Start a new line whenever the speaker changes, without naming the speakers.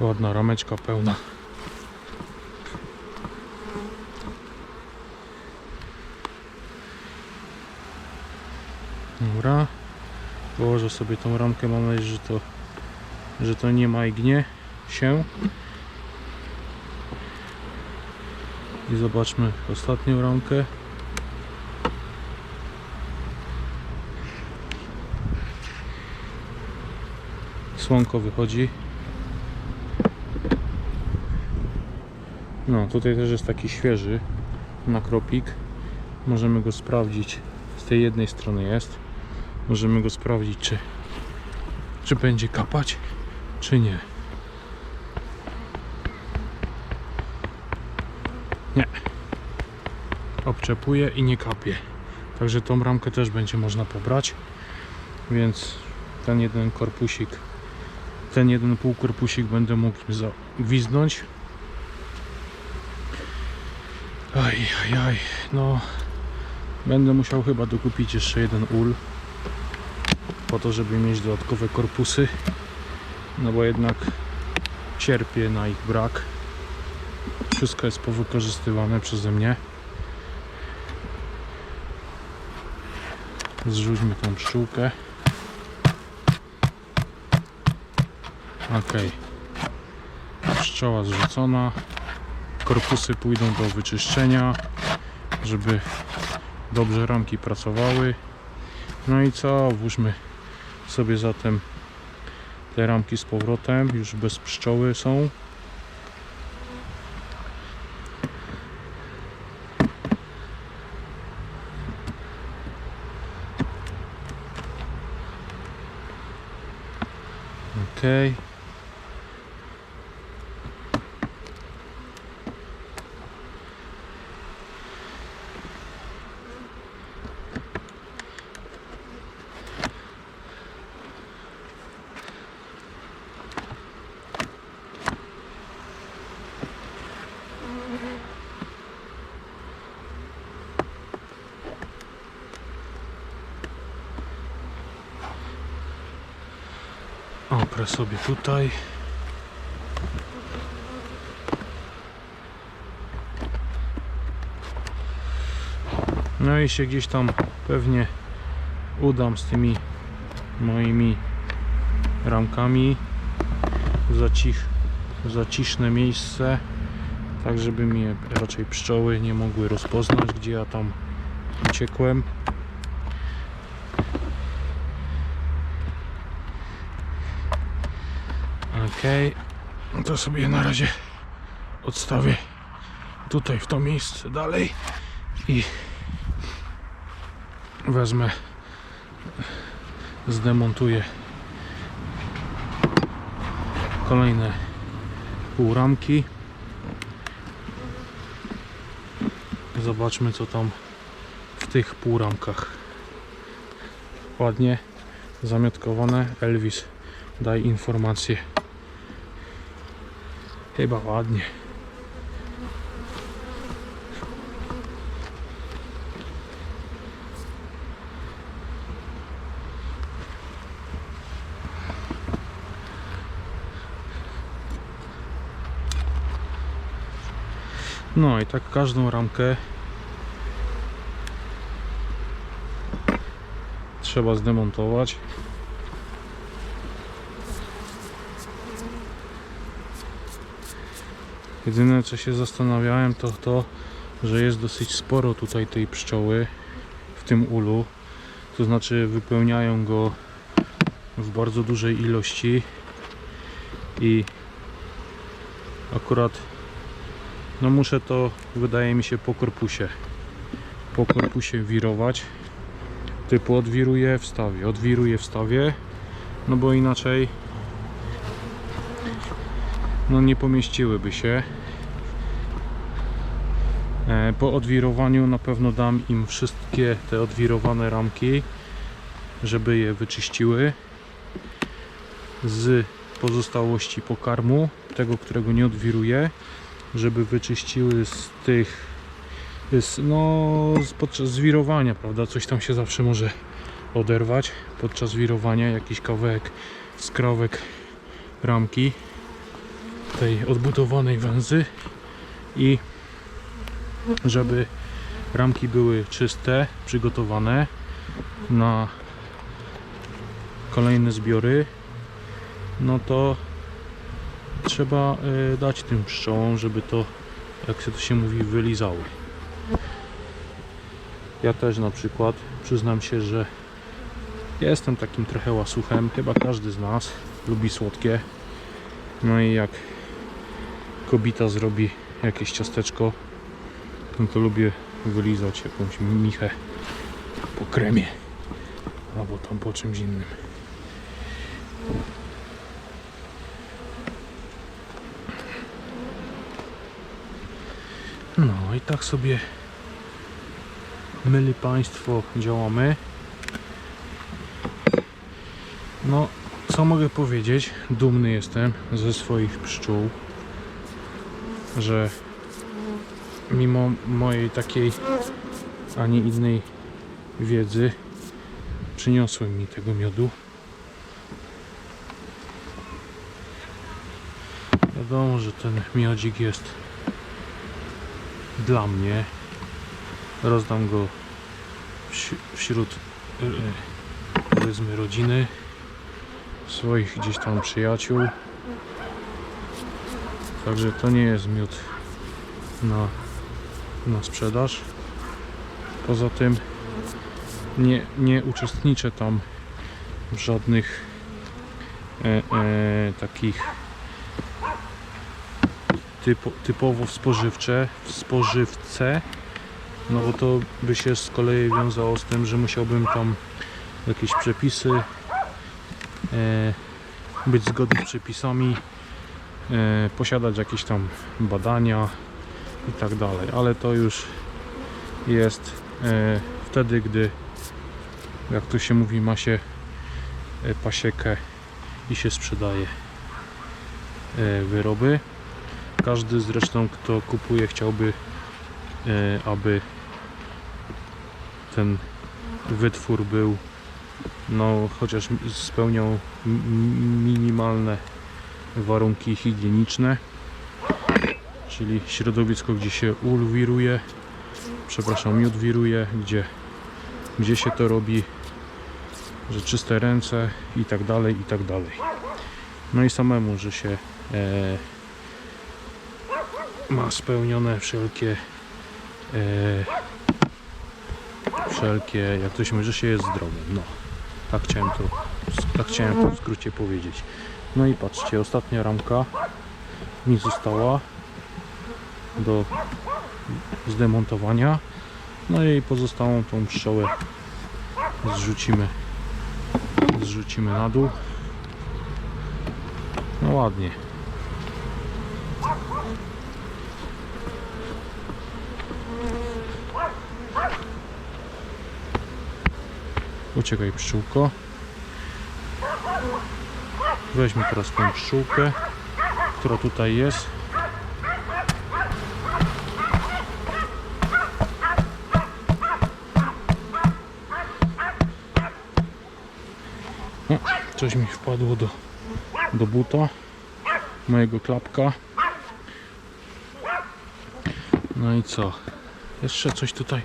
Ładna rameczka pełna. Dobra. Położę sobie tą ramkę, mam nadzieję, że to, że to nie majgnie się. I zobaczmy ostatnią ramkę. Słonko wychodzi. No, tutaj też jest taki świeży nakropik. Możemy go sprawdzić. Z tej jednej strony jest. Możemy go sprawdzić, czy, czy będzie kapać, czy nie. Nie. Obczepuje i nie kapie. Także tą ramkę też będzie można pobrać. Więc ten jeden korpusik, ten jeden półkorpusik będę mógł za- Aj, aj, aj, no będę musiał chyba dokupić jeszcze jeden ul po to, żeby mieć dodatkowe korpusy no bo jednak cierpię na ich brak. Wszystko jest powykorzystywane przeze mnie. Zrzućmy tą pszczółkę. Ok pszczoła zrzucona korpusy pójdą do wyczyszczenia żeby dobrze ramki pracowały. No i co? Włóżmy sobie zatem te ramki z powrotem już bez pszczoły są. Okej. Oprę sobie tutaj. No i się gdzieś tam pewnie udam z tymi moimi ramkami. W zacich, w zaciszne miejsce. Tak żeby mnie raczej pszczoły nie mogły rozpoznać gdzie ja tam uciekłem Okej, to sobie na razie odstawię tutaj w to miejsce dalej i wezmę, zdemontuję kolejne półramki. Zobaczmy co tam w tych półramkach. Ładnie zamiotkowane. Elvis, daj informację. Chyba ładnie. No i tak każdą ramkę trzeba zdemontować. Jedyne co się zastanawiałem to to, że jest dosyć sporo tutaj tej pszczoły w tym ulu. To znaczy wypełniają go w bardzo dużej ilości. I akurat no muszę to wydaje mi się po korpusie po korpusie wirować. Typu odwiruję wstawię odwiruję wstawię no bo inaczej no nie pomieściłyby się po odwirowaniu na pewno dam im wszystkie te odwirowane ramki żeby je wyczyściły z pozostałości pokarmu tego, którego nie odwiruję żeby wyczyściły z tych z, no podczas zwirowania, prawda, coś tam się zawsze może oderwać podczas wirowania, jakiś kawałek skrawek ramki tej odbudowanej węzy i żeby ramki były czyste, przygotowane na kolejne zbiory, no to trzeba y, dać tym pszczołom, żeby to, jak się to się mówi, wylizały. Ja też na przykład przyznam się, że jestem takim trochę łasuchem, chyba każdy z nas lubi słodkie. No i jak kobita zrobi jakieś ciasteczko, no to lubię wylizać jakąś michę po kremie albo tam po czymś innym. No i tak sobie myli Państwo działamy. No, co mogę powiedzieć? Dumny jestem ze swoich pszczół, że mimo mojej takiej, a nie innej wiedzy przyniosły mi tego miodu. Wiadomo, że ten miodzik jest dla mnie. Rozdam go wśród y, powiedzmy rodziny, swoich gdzieś tam przyjaciół. Także to nie jest miód na, na sprzedaż. Poza tym nie, nie uczestniczę tam w żadnych e, e, takich typo, typowo spożywcze, w spożywce, no bo to by się z kolei wiązało z tym, że musiałbym tam jakieś przepisy e, być zgodny z przepisami, e, posiadać jakieś tam badania i tak dalej, ale to już jest e, wtedy, gdy jak to się mówi, ma się e, pasiekę i się sprzedaje e, wyroby. Każdy zresztą, kto kupuje, chciałby, aby ten wytwór był, no chociaż spełniał minimalne warunki higieniczne, czyli środowisko, gdzie się ul wiruje, przepraszam, miód wiruje, gdzie, gdzie się to robi, że czyste ręce i tak dalej, i tak dalej. No i samemu, że się e, ma spełnione wszelkie e, wszelkie, jak to się mówi, że się jest zdrowym. No, tak chciałem to, tak chciałem to w skrócie powiedzieć. No i patrzcie, ostatnia ramka mi została do zdemontowania. No i pozostałą tą pszczołę zrzucimy zrzucimy na dół. No ładnie. Uciekaj pszczółko. Weźmy teraz tą pszczółkę, która tutaj jest. Coś mi wpadło do, do buta mojego klapka. No i co? Jeszcze coś tutaj